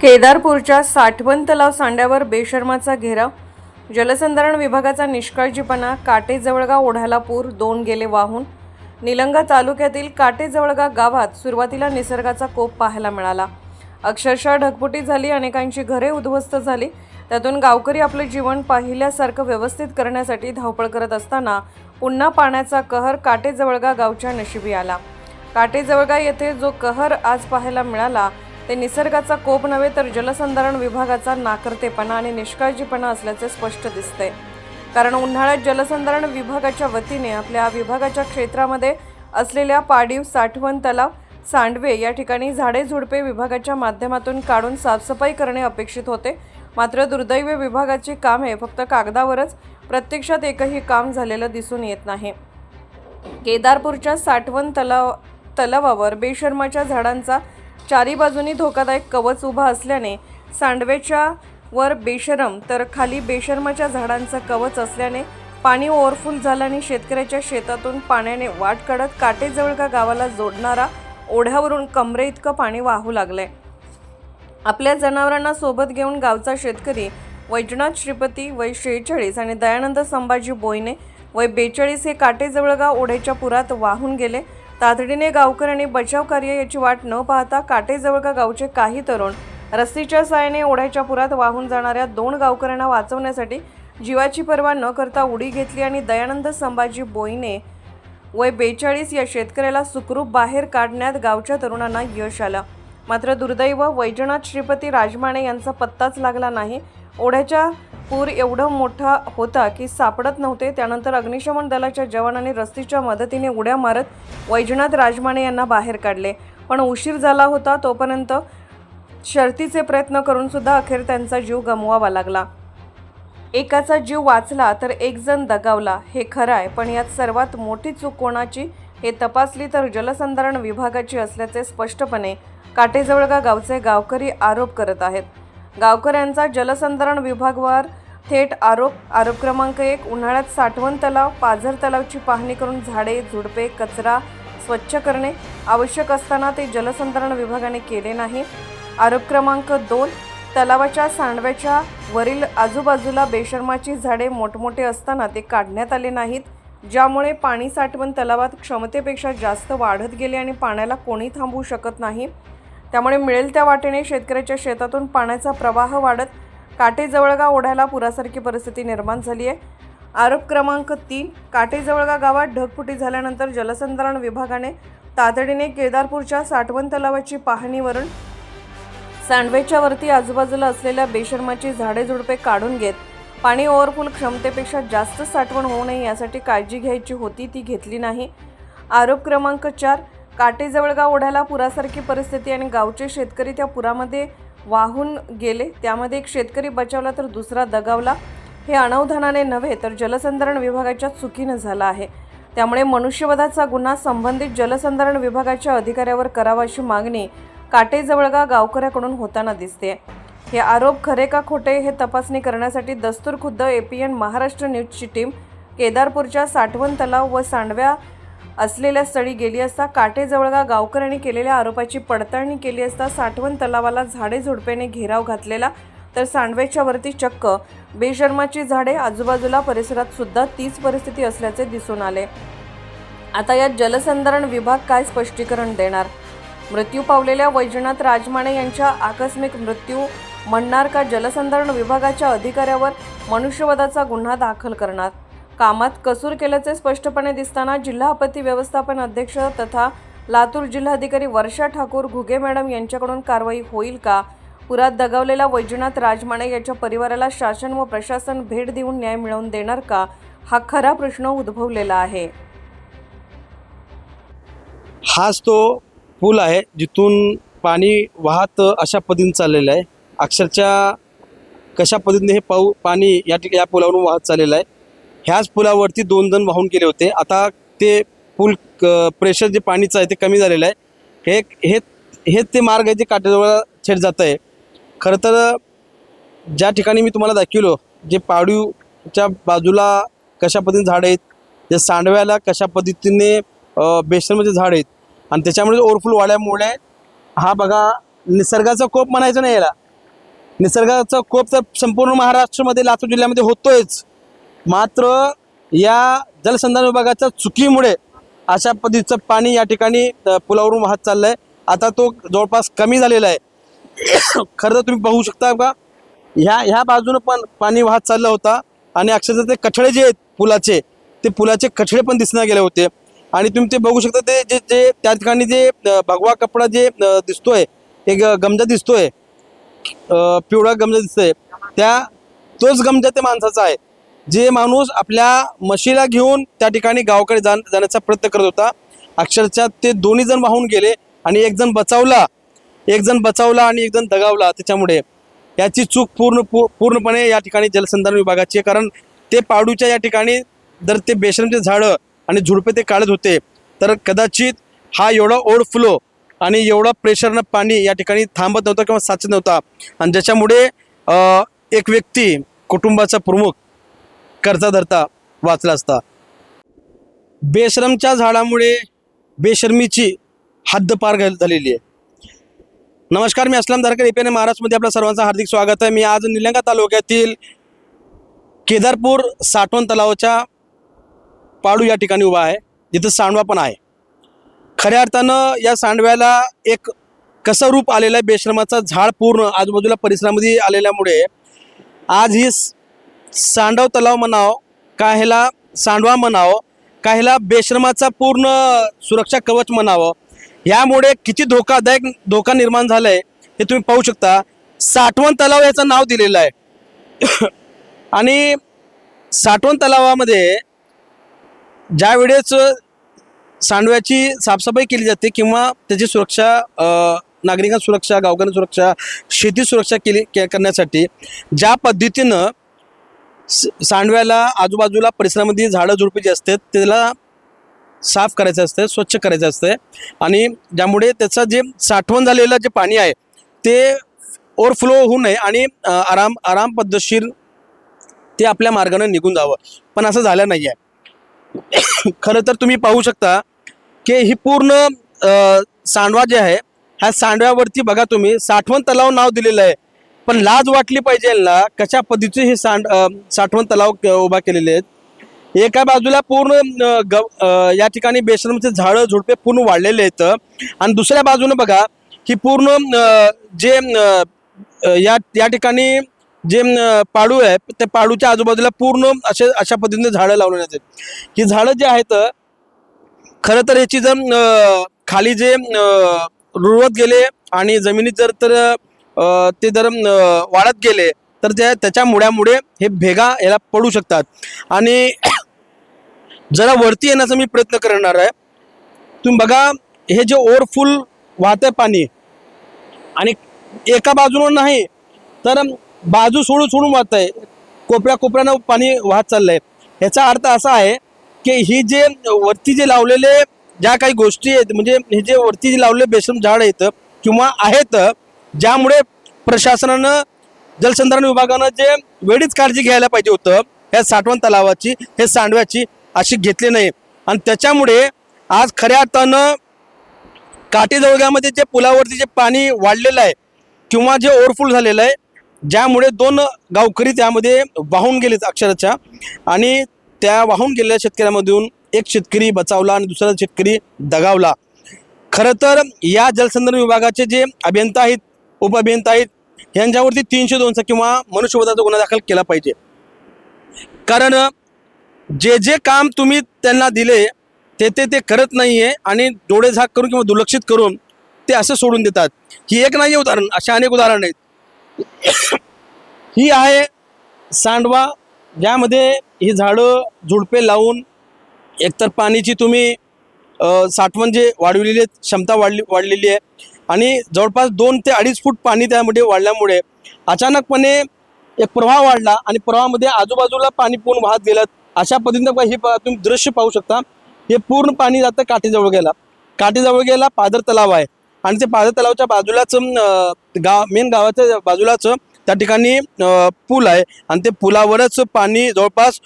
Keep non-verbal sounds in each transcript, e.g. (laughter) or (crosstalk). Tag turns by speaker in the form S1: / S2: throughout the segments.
S1: केदारपूरच्या साठवण तलाव सांड्यावर बेशर्माचा घेराव. जलसंधारण विभागाचा निष्काळजीपणा काटेजवळगा ओढ्याला पूर दोन गेले वाहून. निलंगा तालुक्यातील काटेजवळगा गावात सुरुवातीला निसर्गाचा कोप पाहायला मिळाला. अक्षरशः ढगफुटी झाली अनेकांची घरे उद्ध्वस्त झाली. त्यातून गावकरी आपलं जीवन पाहिल्यासारखं व्यवस्थित करण्यासाठी धावपळ करत असताना पुन्हा पाण्याचा कहर काटेजवळगा गावच्या नशिबी आला. काटेजवळगा येथे जो कहर आज पाहायला मिळाला ते निसर्गाचा कोप नव्हे तर जलसंधारण विभागाचा नाकर्तेपणा आणि निष्काळजीपणा असल्याचे स्पष्ट दिसते. कारण उन्हाळ्यात जलसंधारण विभागाच्या वतीने आपल्या विभागाच्या क्षेत्रामध्ये असलेल्या पाडीव साठवण तलाव सांडवे या ठिकाणी झाडे झुडपे विभागाच्या माध्यमातून काढून साफसफाई करणे अपेक्षित होते. मात्र दुर्दैवी विभागाची कामे फक्त कागदावरच प्रत्यक्षात एकही काम झालेलं दिसून येत नाही. केदारपूरच्या साठवण तलाव तलावावर बेशर्माच्या झाडांचा चारी बाजूनी धोकादायक कवच उभा असल्याने सांडवेच्या वर बेशरम तर खाली बेशर्माच्या झाडांचं कवच असल्याने पाणी ओव्हरफुल झाल्याने शेतकऱ्याच्या शेतातून पाण्याने वाट काढत काटेजवळगा गावाला जोडणारा ओढ्यावरून कमरे इतकं पाणी वाहू लागलंय. आपल्या जनावरांना सोबत घेऊन गावचा शेतकरी वैजनाथ श्रीपती वय शेहेचाळीस आणि दयानंद संभाजी बोईने वय बेचाळीस हे काटेजवळगा ओढ्याच्या पुरात वाहून गेले. तातडीने गावकऱ्यांनी बचाव कार्य याची वाट न पाहता काटेजवळगा गावचे काही तरुण रस्सीच्या साहाय्याने ओढ्याच्या पुरात वाहून जाणाऱ्या दोन गावकऱ्यांना वाचवण्यासाठी जीवाची पर्वा न करता उडी घेतली आणि दयानंद संभाजी बोईने वय बेचाळीस या शेतकऱ्याला सुखरूप बाहेर काढण्यात गावच्या तरुणांना यश आलं. मात्र दुर्दैव वैजनाथ श्रीपती राजमाने यांचा पत्ताच लागला नाही. ओढ्याच्या पूर एवढं मोठा होता की सापडत नव्हते. त्यानंतर अग्निशमन दलाच्या जवानांनी रस्तीच्या मदतीने उड्या मारत वैजनाथ राजमाने यांना बाहेर काढले. पण उशीर झाला होता तोपर्यंत शर्तीचे प्रयत्न करूनसुद्धा अखेर त्यांचा जीव गमवावा लागला. एकाचा जीव वाचला तर एकजण दगावला हे खरं आहे. पण यात सर्वात मोठी चूक कोणाची हे तपासली तर जलसंधारण विभागाची असल्याचे स्पष्टपणे काटेजवळगा गावचे गावकरी आरोप करत आहेत. गावकऱ्यांचा जलसंधारण विभागावर थेट आरोप आरोप क्रमांक एक उन्हाळ्यात साठवण तलाव पाझर तलावची पाहणी करून झाडे झुडपे कचरा स्वच्छ करणे आवश्यक असताना ते जलसंधारण विभागाने केले नाही. आरोप क्रमांक दोन तलावाच्या सांडव्याच्या वरील आजूबाजूला बेशर्माची झाडे मोठमोठे असताना ते काढण्यात आले नाहीत ज्यामुळे पाणी साठवण तलावात क्षमतेपेक्षा जास्त वाढत गेले आणि पाण्याला कोणी थांबवू शकत नाही. त्यामुळे मिळेल त्या वाटेने शेतकऱ्याच्या शेतातून पाण्याचा प्रवाह वाढत काटेजवळगा ओढ्याला पुरासारखी परिस्थिती निर्माण झाली आहे. आरोप क्रमांक तीन काटेजवळगा गावात ढगफुटी झाल्यानंतर जलसंधारण विभागाने तातडीने केदारपूरच्या साठवण तलावाची पाहणीवरून सांडवेच्या वरती आजूबाजूला असलेल्या बेशर्माची झाडे झुडपे काढून घेत पाणी ओव्हरफुल क्षमतेपेक्षा जास्त साठवण होऊ नये यासाठी काळजी घ्यायची होती ती घेतली नाही. आरोप क्रमांक चार काटेजवळगा ओढ्याला पुरासारखी परिस्थिती आणि गावचे शेतकरी त्या पुरामध्ये वाहून गेले. त्यामध्ये एक शेतकरी बचावला तर दुसरा दगावला. हे अनवधानाने नव्हे तर जलसंधारण विभागाच्या चुकीनं झालं आहे. त्यामुळे मनुष्यवधाचा गुन्हा संबंधित जलसंधारण विभागाच्या अधिकाऱ्यावर करावा अशी मागणी काटेजवळगा गावकऱ्याकडून होताना दिसते हे आरोप खरे का खोटे हे तपासणी करण्यासाठी दस्तूर खुद्द ए पी एन महाराष्ट्र न्यूजची टीम केदारपूरच्या साठवण तलाव व सांडव्या असलेल्या स्थळी गेली असता काटेजवळगा गावकऱ्यांनी केलेल्या आरोपाची पडताळणी केली असता साठवण तलावाला झाडे झुडपेने घेराव घातलेला तर सांडवेच्या वरती चक्क बेशर्माची झाडे आजूबाजूला परिसरात सुद्धा तीच परिस्थिती असल्याचे दिसून आले. आता यात जलसंधारण विभाग काय स्पष्टीकरण देणार? मृत्यू पावलेल्या वैजनाथ राजमाने यांच्या आकस्मिक मृत्यू म्हणणार का जलसंधारण विभागाच्या अधिकाऱ्यावर मनुष्यवधाचा गुन्हा दाखल करणार? कामात कसूर केल्याचे स्पष्टपणे दिसताना जिल्हा आपत्ती व्यवस्थापन अध्यक्ष तथा लातूर जिल्हाधिकारी वर्षा ठाकूर घुगे मॅडम यांच्याकडून कारवाई होईल का? पुरात दगावलेला वैजनाथ राजमाने याच्या परिवाराला शासन व प्रशासन भेट देऊन न्याय मिळवून देणार का? हा खरा प्रश्न उद्भवलेला आहे.
S2: हाच तो पूल आहे जिथून पाणी वाहत अशा पद्धतीने चाललेलं आहे. अक्षरशः कशा पद्धतीने हे पाऊ पाणी या ठिकाणी या पुलावरून वाहत चाललेलं आहे. ह्याच पुलावरती दोन जण वाहून गेले होते. आता ते पूल प्रेशर जे पाणीचं आहे ते कमी झालेलं आहे. हे हे हेच ते मार्ग आहे जे काठाजवळ छेड जात आहे खरं तर ज्या ठिकाणी मी तुम्हाला दाखवलो जे पाडूच्या बाजूला कशा पद्धतीने झाडं आहेत जे सांडव्याला कशा पद्धतीने बेसनमध्ये झाड आहेत आणि त्याच्यामुळे ओरफुल वाढल्यामुळे हा बघा निसर्गाचा कोप म्हणायचं नाही याला. निसर्गाचा कोप तर संपूर्ण महाराष्ट्रामध्ये लातूर जिल्ह्यामध्ये होतोयच. मात्र या जलसंधारण विभागाच्या चुकीमुळे अशा पद्धतीचं पाणी या ठिकाणी पुलावरून वाहत चाललं आहे आता तो जवळपास कमी झालेला आहे. (coughs) खरं तर तुम्ही पाहू शकता का ह्या ह्या बाजूनं पण पाणी वाहत चाललं होता आणि अक्षरशः ते कठडे जे आहेत पुलाचे ते पुलाचे कठडे पण दिसना गेले होते. आणि तुम्ही ते बघू शकता ते जे जे त्या ठिकाणी जे भगवा कपडा जे दिसतोय एक गमजा दिसतोय पिवळा गमजा दिसतोय त्या तोच गमजा त्या माणसाचा आहे. जे माणूस आपल्या म्हशीला घेऊन त्या ठिकाणी गावाकडे जाण जाण्याचा प्रयत्न करत होता. अक्षरशः ते दोन्ही जण वाहून गेले आणि एक जण बचावला. एक जण बचावला आणि एक जण दगावला त्याच्यामुळे. याची चूक पूर्ण पू- पूर्णपणे या ठिकाणी जलसंधारण विभागाची आहे. कारण ते पाडूच्या या ठिकाणी जर ते बेशरमचे झाडं आणि झुडपे ते काढत होते तर कदाचित हा एवढा ओव्हरफ्लो आणि एवढा प्रेशरनं पाणी या ठिकाणी थांबत नव्हतं किंवा साचत नव्हता. आणि ज्याच्यामुळे एक व्यक्ती कुटुंबाचा प्रमुख करता धरता वाचला असता. बेशरमच्या झाडामुळे बेशर्मीची हद्द पार झालेली आहे. नमस्कार मी असलम धारकर एपीएन महाराष्ट्रमध्ये आपल्या सर्वांचं हार्दिक स्वागत आहे. मी आज निलंगा तालुक्यातील केदारपूर साठवण तलावाच्या पाडू या ठिकाणी उभा आहे. जिथं सांडवा पण आहे. खऱ्या अर्थानं या सांडव्याला एक कसं रूप आलेलं आहे बेश्रमाचं झाड पूर्ण आजूबाजूला परिसरामध्ये आलेल्यामुळे आज ही सांडव तलाव म्हणावं का ह्याला सांडवा म्हणावं का ह्याला बेश्रमाचा पूर्ण सुरक्षा कवच म्हणावं यामुळे किती धोकादायक धोका निर्माण झाला आहे हे तुम्ही पाहू शकता. साठवण तलाव याचं नाव दिलेलं आहे. (coughs) आणि साठवण तलावामध्ये ज्या वेळेस सांडव्याची साफसफाई केली जाते किंवा त्याची सुरक्षा नागरिकां सुरक्षा गावकऱ्यांची सुरक्षा शेती सुरक्षा केली के- करण्यासाठी ज्या पद्धतीनं सांडव्याला आजूबाजूला परिसरामध्ये झाडं झुडपी जी असतात त्याला साफ करायचं असतं स्वच्छ करायचं असतं. आणि ज्यामुळे त्याचं जे साठवण झालेलं जे पाणी आहे ते ओव्हरफ्लो होऊ नये आणि आराम आराम पद्धतशीर ते आपल्या मार्गाने निघून जावं. पण असं झालं नाही आहे खरं तर तुम्ही पाहू शकता की ही पूर्ण सांडवा जे आहे ह्या सांडव्यावरती बघा तुम्ही साठवण तलाव नाव दिलेलं आहे. पण लाज वाटली पाहिजे ना कशा पद्धतीचे हे सांड साठवण तलाव उभा केलेले आहेत. एका बाजूला पूर्ण गव या ठिकाणी बेशरमचे झाडं झुडपे पूर्ण वाढलेले आहेत. आणि दुसऱ्या बाजूने बघा की पूर्ण जे या या ठिकाणी जे पाडू आहे त्या पाडूच्या आजूबाजूला पूर्ण असे अशा पद्धतीने झाडं लावण्यात आहेत. ही झाडं जे आहेत खरं तर ह्याची जर खाली जे रुळवत गेले आणि जमिनीत जर तर ते जर वाढत गेले तर त्या त्याच्या मुळ्यामुळे हे भेगा याला पडू शकतात. आणि (clears throat) जरा वरती येण्याचा मी प्रयत्न करणार आहे. तुम्ही बघा हे जे ओव्हरफुल वाहतंय पाणी आणि एका बाजूनं नाही तर बाजू सोडून सोडून वाहत आहे कोपऱ्या कोपऱ्यानं पाणी वाहत चाललंय. ह्याचा अर्थ असा आहे की ही जे वरती जे लावलेले ज्या काही गोष्टी आहेत म्हणजे हे जे वरती जे लावलेले बेसम झाड आहेत किंवा आहेत ज्यामुळे प्रशासनानं जलसंधारण विभागानं जे वेळीच काळजी घ्यायला पाहिजे होतं ह्या साठवण तलावाची हे सांडव्याची अशी घेतली नाही. आणि त्याच्यामुळे आज खऱ्या अर्थानं काटेजवळग्यामध्ये जे पुलावरती जे पाणी वाढलेलं आहे किंवा जे ओव्हरफुल झालेलं आहे ज्यामुळे दोन गावकरी त्यामध्ये वाहून गेलेत अक्षरशः. आणि त्या वाहून गेलेल्या शेतकऱ्यामधून एक शेतकरी बचावला आणि दुसरा शेतकरी दगावला. खरं तर या जलसंधारण विभागाचे जे अभियंता आहेत उपअभियंता आहेत यांच्यावरती तीनशे दोनचा किंवा मनुष्यवधाचा गुन्हा दाखल केला पाहिजे. कारण जे जे काम तुम्ही त्यांना दिले ते ते ते करत नाही आहे आणि डोळे झाक करून किंवा दुर्लक्षित करून ते असं सोडून देतात. ही एक नाही उदाहरण अशा अनेक उदाहरण आहेत. ही आहे सांडवा ज्यामध्ये ही झाडं झुडपे लावून एकतर पाण्याची तुम्ही साठवण जे वाढवलेली आहे क्षमता वाढली वाढलेली आहे आणि जवळपास दोन ते अडीच फूट पाणी त्यामध्ये वाढल्यामुळे अचानकपणे एक प्रवाह वाढला आणि प्रवाहामध्ये आजूबाजूला पाणी पूर्ण वाहत गेलं. अशा पद्धतीनं हे तुम्ही दृश्य पाहू शकता. हे पूर्ण पाणी जातं काठीजवळ गेला. काठीजवळ गेला पादर तलाव आहे. आणि ते पादर तलावाच्या बाजूलाच गाव मेन गावाच्या बाजूलाच त्या ठिकाणी पूल आहे. आणि ते पुलावरच पाणी जवळपास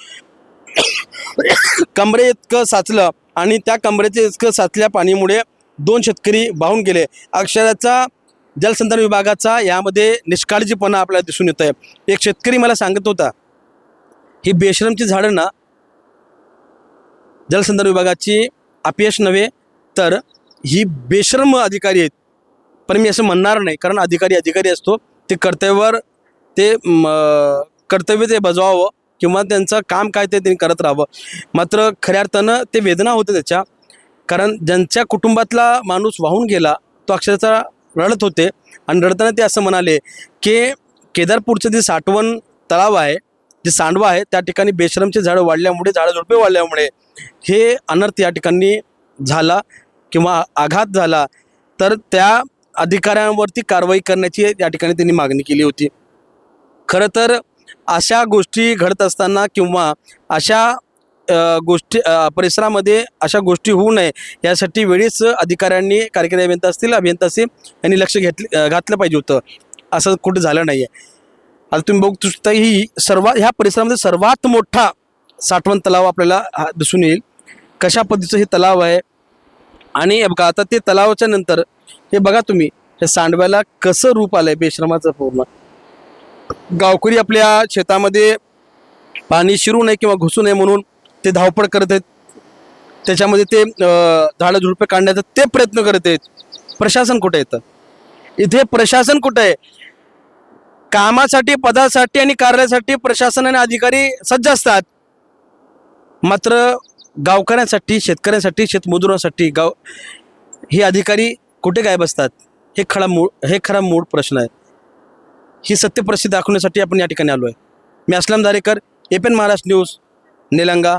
S2: (coughs) कमरे इतकं साचलं आणि त्या कमरेचे इतकं साचल्या पाणीमुळे दोन शेतकरी वाहून गेले. अक्षराचा जलसंधारण विभागाचा यामध्ये निष्काळजीपणा आपल्याला दिसून येत आहे एक शेतकरी मला सांगत होता ही बेशरमची झाडं ना जलसंधारण विभागाची अपयश नव्हे तर ही बेशरम अधिकारी आहेत. पण मी असं म्हणणार नाही कारण अधिकारी अधिकारी असतो. ते कर्तव्यावर ते कर्तव्य ते बजवावं किंवा त्यांचं काम काय ते त्यांनी करत राहावं. मात्र खऱ्या अर्थानं ते वेदना होते त्याच्या. कारण ज्यांच्या कुटुंबातला माणूस वाहून गेला तो अक्षरशः रडत होते. आणि रडताना ते असं म्हणाले की केदारपूरचं जे साठवण तलाव आहे जे सांडवा आहे त्या ठिकाणी बेशरमचे झाडं वाढल्यामुळे झाडं झुडपे वाढल्यामुळे हे अनर्थ या ठिकाणी झाला किंवा आघात झाला. तर त्या अधिकाऱ्यांवरती कारवाई करण्याची या ठिकाणी त्यांनी मागणी केली होती. खरं तर अशा गोष्टी घडत असताना किंवा अशा गोष्टी परिसरामध्ये अशा गोष्टी होऊ नये. यासाठी वेळीच अधिकाऱ्यांनी कार्यकारी अभियंता असतील अभियंता असतील यांनी लक्ष घेतले घातलं पाहिजे होतं. असं कुठं झालं नाही आहे आता तुम्ही बघू शकता ही सर्वात ह्या परिसरामध्ये सर्वात मोठा साठवण तलाव आपल्याला हा दिसून येईल. कशा पद्धतीचं हे तलाव आहे? आणि बघा आता ते तलावाच्या नंतर हे बघा तुम्ही हे सांडव्याला कसं रूप आलंय बेश्रमाचं पूर्ण. गावकरी आपल्या शेतामध्ये पाणी शिरू नये किंवा घुसू नये म्हणून ते धावपळ करत आहेत. त्याच्यामध्ये ते झाडं झुडपे काढण्याचा ते प्रयत्न करत आहेत. प्रशासन कुठे येतं इथे? प्रशासन कुठे आहे? कामासाठी पदासाठी आणि कार्यासाठी प्रशासन आणि अधिकारी सज्ज असतात. मात्र गावकऱ्यांसाठी शेतकऱ्यांसाठी शेतमजुरांसाठी गाव हे अधिकारी कुठे गायब असतात? हे खरा मूळ हे खरा मूळ प्रश्न आहे. ही सत्यप्रसिद्ध दाखवण्यासाठी आपण या ठिकाणी आलो आहे मी असलम दारेकर एपेन महाराष्ट्र न्यूज निलंगा.